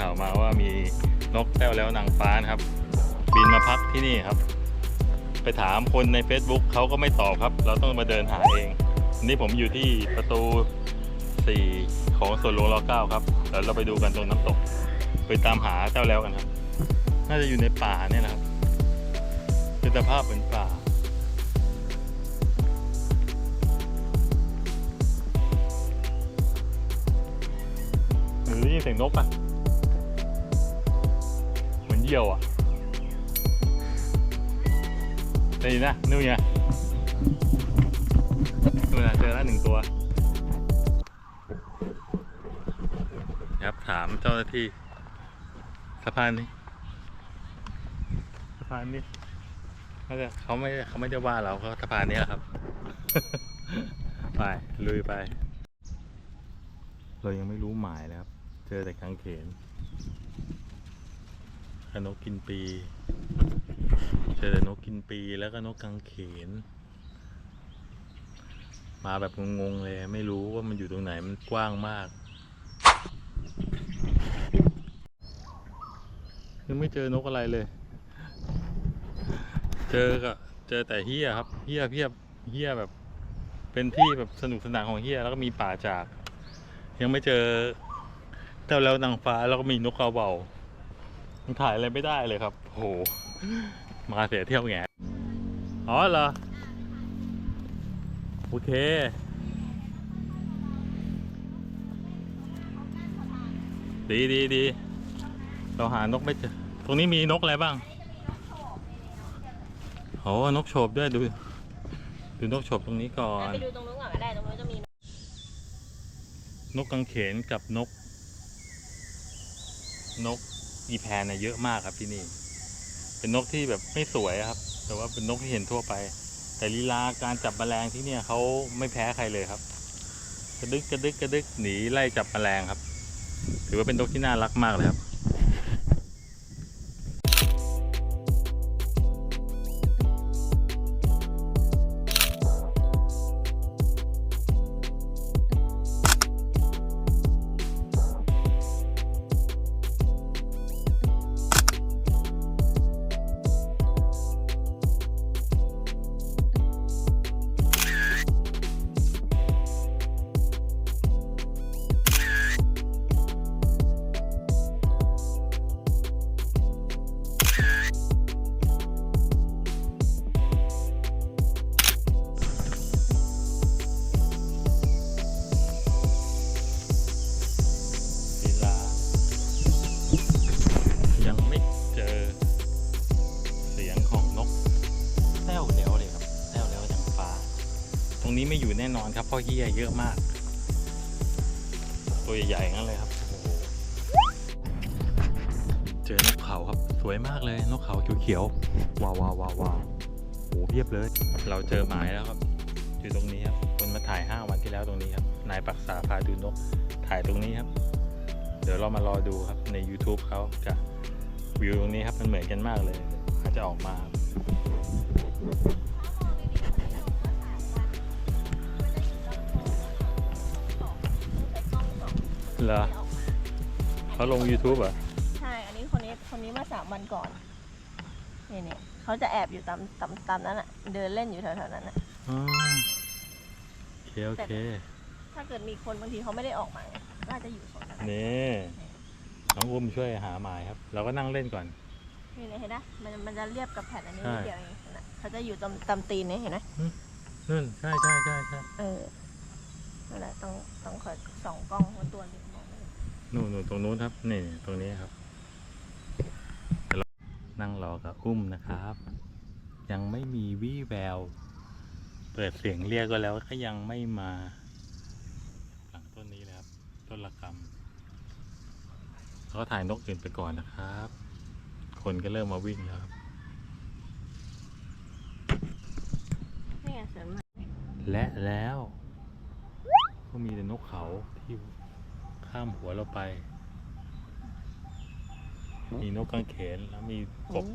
ข่าวมาว่ามีนกแต้วแล้วนางฟ้านะครับ บินมาพักที่นี่ครับ ไปถามคนใน Facebook เขาก็ไม่ตอบครับ เราต้องมาเดินหาเอง นี่ผมอยู่ที่ประตู 4 ของสวนหลวงร9ครับเดี๋ยวเราไปดูกันตรงน้ำตก ไปตามหาแต้วแล้วกันครับ น่าจะอยู่ในป่าเนี่ยนะครับเป็นสภาพเหมือนป่าหรือได้ยินเสียงนกอะ เหมือนเหยี่ยวอะได้ยินนะนู่นไงนู่นนะเจอแล้วหนึ่งตัวครับถามเจ้าหน้าที่สะพานนี้สะพานนี้เขาจะเขาไม่เขาไม่ได้ว่าเราเขาสะพานนี้แหละครับ ไปลุยไป เรายังไม่รู้หมายเลยครับ เจอแต่กางเขนกับ นกกินปีเจอแต่นกกินปีแล้วก็นกกางเขน มาแบบงงๆเลยไม่รู้ว่ามันอยู่ตรงไหนมันกว้างมากยังไม่เจอนกอะไรเลย เจอก็เจอแต่เฮียครับเฮียเพียบเฮียแบบ เป็นที่แบบสนุกสนานของเฮียแล้วก็มีป่าจาก ยังไม่เจอแต่แล้วนางฟ้าแล้วก็มีนกกระเหว่า ถ่ายอะไรไม่ได้เลยครับโอ้โหมาเสียเที่ยวแงอ๋อเหรอ โอเค ดีดีดีเราหานกไม่เจอ ตรงนี้มีนกอะไรบ้างโอ้นกโฉบด้วยดู ดูนกโฉบตรงนี้ก่อน ไปดูตรงนู้นก่อนก็ได้ตรงนู้นจะมี นกกังเขนกับนก นก อีแพนน่ะเยอะมากครับที่นี่ เป็นนกที่แบบไม่สวยครับ แต่ว่าเป็นนกที่เห็นทั่วไป แต่ลีลาการจับแมลงที่เนี่ยเขาไม่แพ้ใครเลยครับ กระดึกกระดึกกระดึกหนีไล่จับแมลงครับ ถือว่าเป็นนกที่น่ารักมากเลยครับ อยู่แน่นอนครับเพราะเฮียเยอะมาก ตัวใหญ่ๆงั้นเลยครับโอ้โหเจอนกเขาครับสวยมากเลยนกเขาเขียวๆว้าวว้าวว้าวว้าวโอ้โหเพียบเลย เราเจอหมายแล้วครับ อยู่ตรงนี้ครับคนมาถ่ายห้าวันที่แล้วตรงนี้ครับนายปักษาพาดูนกถ่ายตรงนี้ครับ เดี๋ยวเรามารอดูครับใน YouTube เขากับวิวตรงนี้ครับมันเหมือนกันมากเลยอาจจะออกมา เหรอเขาลง YouTube เหรอใช่ อันนี้คนนี้คนนี้มาสามวันก่อน นี่นี่เขาจะแอบอยู่ตามตามตามนั้นอะ เดินเล่นอยู่แถวๆนั้นอะ อ๋อโอเคโอเค ถ้าเกิดมีคนบางทีเขาไม่ได้ออกมาไงก็อาจจะอยู่โซนนั้นนี่น้องอุ้มช่วยหาหมายครับ เราก็นั่งเล่นก่อน นี่เลยเห็นไหมมันมันจะเรียบกับแผ่นอันนี้ใช่นิดเดียวเองเห็นไหมเขาจะอยู่ตามตามตีนนี่เห็นไหมนู่นใช่ใช่ใช่ใช่เออนั่นแหละต้องต้องคอยส่องกล้องว่าตัวนี้มองไม่เห็ นนู่นนู่นตรงนู้นครับ นี่ตรงนี้ครับเดี๋ยวเรานั่งรอกับอุ้มนะครับ ยังไม่มีวี่แวว เปิดเสียงเรียกก็แล้วก็ยังไม่มา หลังต้นนี้เลยครับ ต้นละกำเขาถ่ายนกอื่นไปก่อนนะครับ คนก็เริ่มมาวิ่งแล้วครับนี่ไงเสริมมาและแล้ว ก็มีแต่นกเขาที่ ข้ามหัวเราไป มีนกกางเขนแล้วมีกบ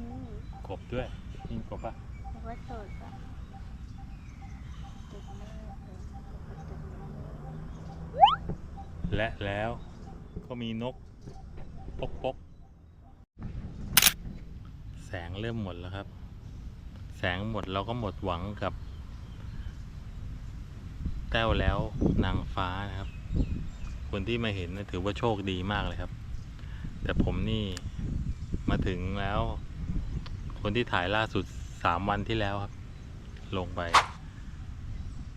กบด้วยมีกบปะเพราะว่าสดอะสดมากเลยสดมากและแล้วก็มีนกปกปกแสงเริ่มหมดแล้วครับ แสงหมดเราก็หมดหวังกับ แต้วแล้วนางฟ้านะครับ คนที่มาเห็นนะถือว่าโชคดีมากเลยครับ แต่ผมนี่มาถึงแล้ว คนที่ถ่ายล่าสุดสามวันที่แล้วครับ ลงไป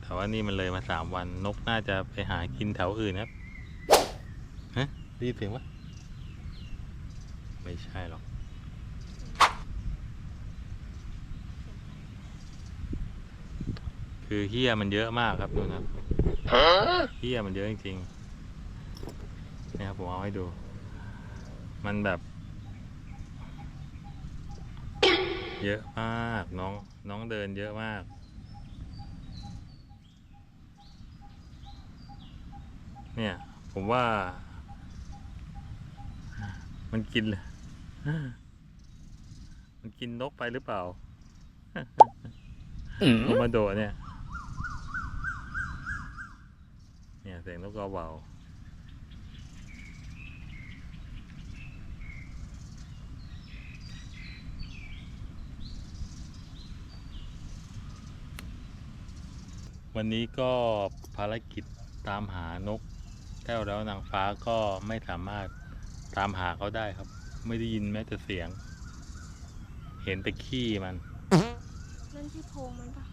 แต่ว่านี่มันเลยมาสามวันนกน่าจะไปหากินแถวอื่นครับฮะได้ยินเสียงปะไม่ใช่หรอกคือเฮียมันเยอะมากครับดูนะครับเฮียมันเยอะจริงๆเนี่ยครับ ผมเอาให้ดู มันแบบ เยอะมากน้องน้องเดินเยอะมากเนี่ย ผมว่า มันกินเลยมันกินนกไปหรือเปล่าโอมาโดะเนี่ย เนี่ยเสียงนกกระเหว่า วันนี้ก็ภารกิจตามหานกแก้วแล้วนางฟ้าก็ไม่สามารถตามหาเขาได้ครับ ไม่ได้ยินแม้แต่เสียง เห็นแต่ขี้มัน นั่นที่โพรงมันปะ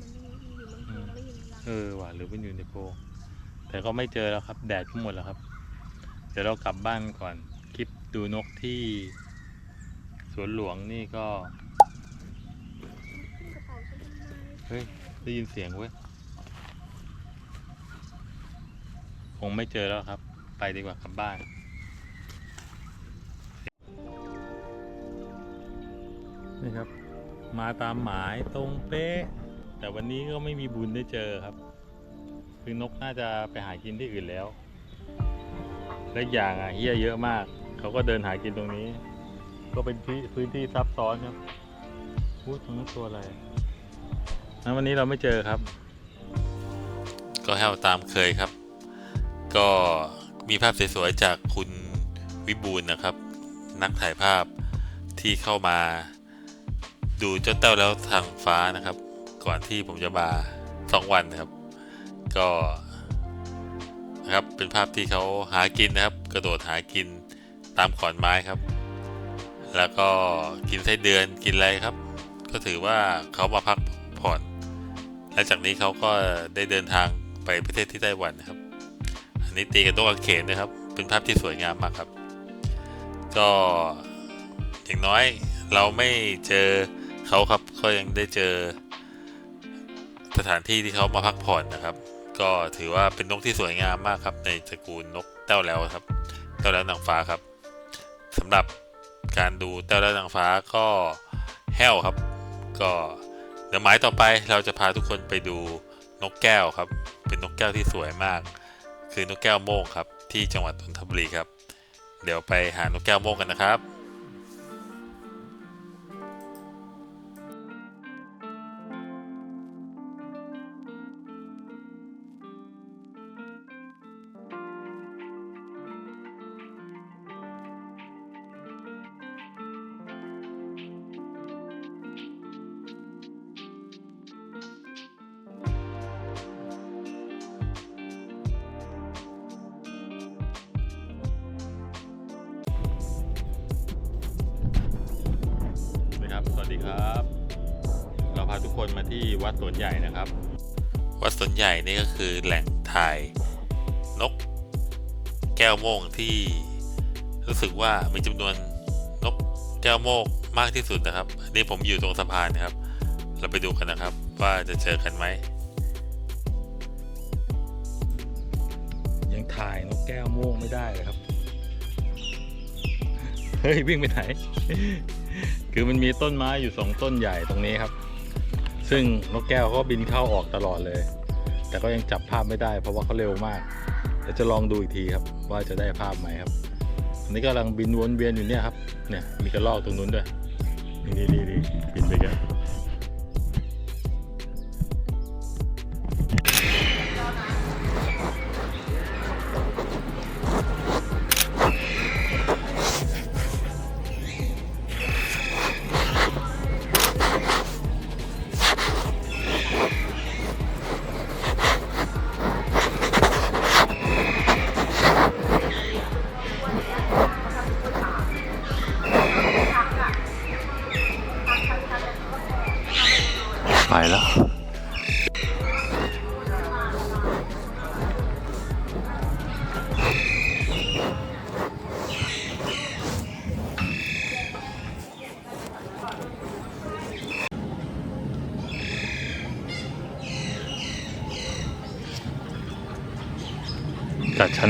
มันอยู่มันอยู่บนโพรงไม่อยู่ในรังเออว่ะหรือมันอยู่ในโพรงแต่ก็ไม่เจอแล้วครับ แดดก็หมดแล้วครับ เดี๋ยวเรากลับบ้านก่อนคลิปดูนกที่ สวนหลวงนี่ก็ เฮ้ย ได้ยินเสียงเว้ย คงไม่เจอแล้วครับ ไปดีกว่ากลับบ้านนี่ครับ มาตามหมายตรงเป๊ะ แต่วันนี้ก็ไม่มีบุญได้เจอครับ คือนกน่าจะไปหากินที่อื่นแล้ว และอย่างอะเฮียเยอะมาก เขาก็เดินหากินตรงนี้ ก็เป็นที่พื้นที่ซับซ้อนครับพูดตรงนั้นตัวอะไร นั้นวันนี้เราไม่เจอครับ ก็แห้วตามเคยครับ ก็มีภาพสวยๆจากคุณวิบูลนะครับ นักถ่ายภาพที่เข้ามา ดูเจ้าเต้าแล้วทางฟ้านะครับ ก่อนที่ผมจะมาสองวันนะครับ ก็นะครับเป็นภาพที่เขาหากินนะครับ กระโดดหากินตามขอนไม้ครับ แล้วก็กินไส้เดือนกินอะไรครับ ก็ถือว่าเขามาพักผ และจากนี้เขาก็ได้เดินทางไปประเทศที่ไต้หวันนะครับ อันนี้ตีกับต๊ะกางเขนนะครับ เป็นภาพที่สวยงามมากครับ ก็อย่างน้อยเราไม่เจอเขาครับก็ยังได้เจอสถานที่ที่เขามาพักผ่อนนะครับ ก็ถือว่าเป็นนกที่สวยงามมากครับ ในตระกูลนกแต้วแล้วครับแต้วแล้วนางฟ้าครับสำหรับการดูแต้วแล้วนางฟ้าก็แห้วครับ ก็ เดี๋ยวหมายต่อไปเราจะพาทุกคนไปดูนกแก้วครับ เป็นนกแก้วที่สวยมาก คือนกแก้วโม่งครับ ที่จังหวัดนนทบุรีครับ เดี๋ยวไปหานกแก้วโม่งกันนะครับ ครับ เราพาทุกคนมาที่วัดสวนใหญ่นะครับ วัดสวนใหญ่นี่ก็คือแหล่งถ่ายนก แก้วโม่งที่รู้สึกว่ามีจำนวนนกแก้วโม่งมากที่สุดนะครับอันนี้ผมอยู่ตรงสะพานนะครับ เราไปดูกันนะครับ ว่าจะเจอกันไหมยังถ่ายนกแก้วโม่งไม่ได้เลยครับ เฮ้ย วิ่งไปไหน คือมันมีต้นไม้อยู่สองต้นใหญ่ตรงนี้ครับ ซึ่งนกแก้วเขาก็บินเข้าออกตลอดเลย แต่ก็ยังจับภาพไม่ได้ เพราะว่าเขาเร็วมากเดี๋ยวจะลองดูอีกทีครับ ว่าจะได้ภาพไหมครับอันนี้กำลังบินวนเวียนอยู่เนี่ยครับเนี่ยมีกระรอกตรงนู้นด้วยนี่นี่นี่บินไปกัน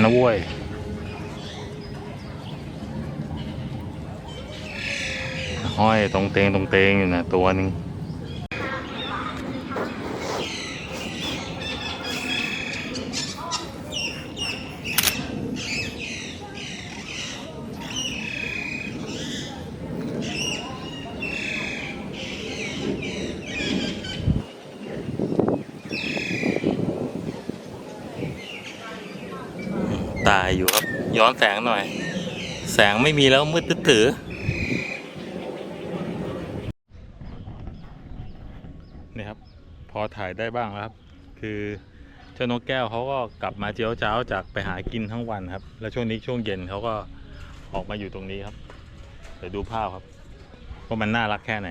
นะเว้ยห้อยตรงเตงตรงเตงอยู่นะตัวหนึ่งตายอยู่ครับ ย้ อนแสงหน่อย แสงไม่มีแล้วมืดตื้อนี่ครับ พอถ่ายได้บ้างแล้วครับ คือเจ้านกแก้วเขาก็กลับมาเจียวเจ้าจากไปหากินทั้งวันครับ แล้วช่วงนี้ช่วงเย็นเขาก็ออกมาอยู่ตรงนี้ครับเดี๋ยวดูภาพครับว่ามันน่ารักแค่ไหน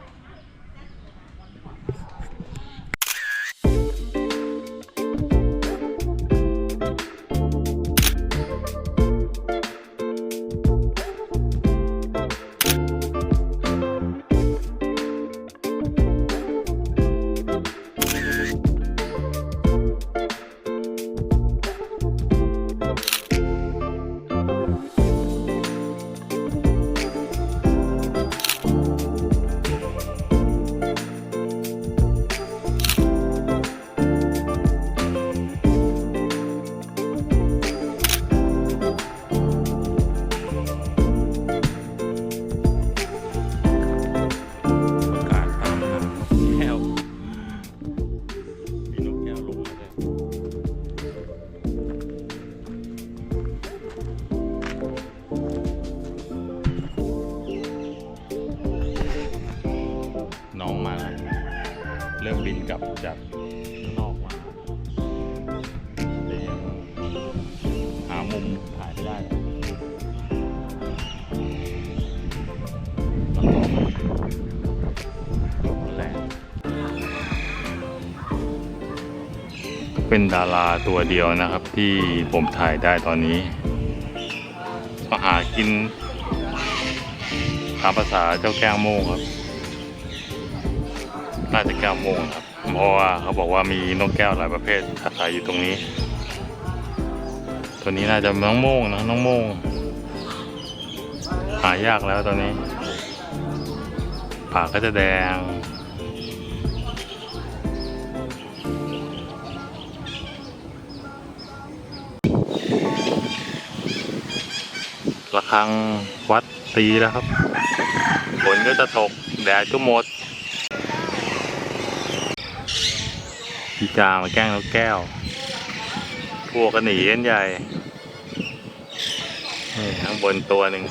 ป เป็นดาราตัวเดียวนะครับที่ผมถ่ายได้ตอนนี้ ก็หากินตามภาษาเจ้าแก้วโมงครับ น่าจะแก้วโมงครับ เพราะว่าเขาบอกว่ามีนกแก้วหลายประเภทอาศัยอยู่ตรงนี้ ตัวนี้น่าจะน้องโมงนะน้องโมง หายากแล้วตอนนี้ ปากก็จะแดง ระฆังวัดตีแล้วครับฝนก็จะตกแดดก็หมดพี่จามาแกล้งนกแก้ว พวกกันหนีกันใหญ่ข้างบนตัวหนึ่ง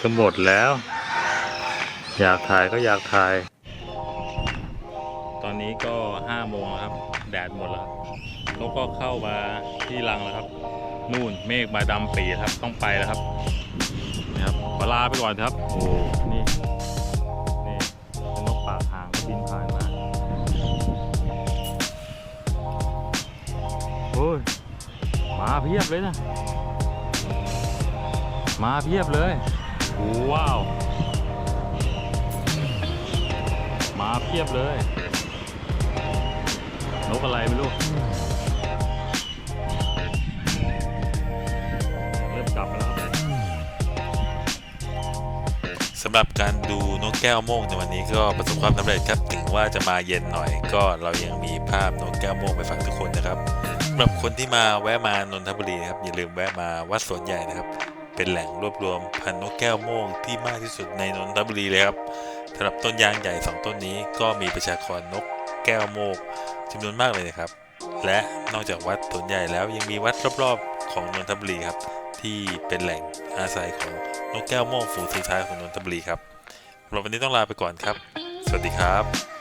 ก็หมดแล้ว อยากถ่ายก็อยากถ่าย ตอนนี้ก็ห้าโมงแล้วครับ แดดหมดแล้วนกก็เข้ามาที่รังแล้วครับ นู่นเมฆมาดำปีครับต้องไปแล้วครับนะครับขอลาไปก่อนครับ โอ้นี่นี่เป็นนกปากหางบินผ่านมาโอ้ยมาเพียบเลยนะมาเพียบเลย ว้าว มาเพียบเลย นกอะไรไม่รู้ เริ่มกลับแล้วครับสำหรับการดูนกแก้วโม่งในวันนี้ก็ประสบความสำเร็จครับ ถึงว่าจะมาเย็นหน่อยก็เรายังมีภาพนกแก้วโม่งไปฝากทุกคนนะครับสำหรับคนที่มาแวะมานนทบุรีนะครับอย่าลืมแวะมาวัดสวนใหญ่นะครับ เป็นแหล่งรวบรวมพันธุ์นกแก้วโม่งที่มากที่สุดในนนทบุรีเลยครับสำหรับต้นยางใหญ่สองต้นนี้ก็มีประชากรนกแก้วโมกจำนวนมากเลยนะครับ และนอกจากวัดสวนใหญ่แล้วยังมีวัดรอบๆของนนทบุรีครับ ที่เป็นแหล่งอาศัยของนกแก้วโม่งฝูงสุดท้ายของนนทบุรีครับสำหรับวันนี้ต้องลาไปก่อนครับ สวัสดีครับ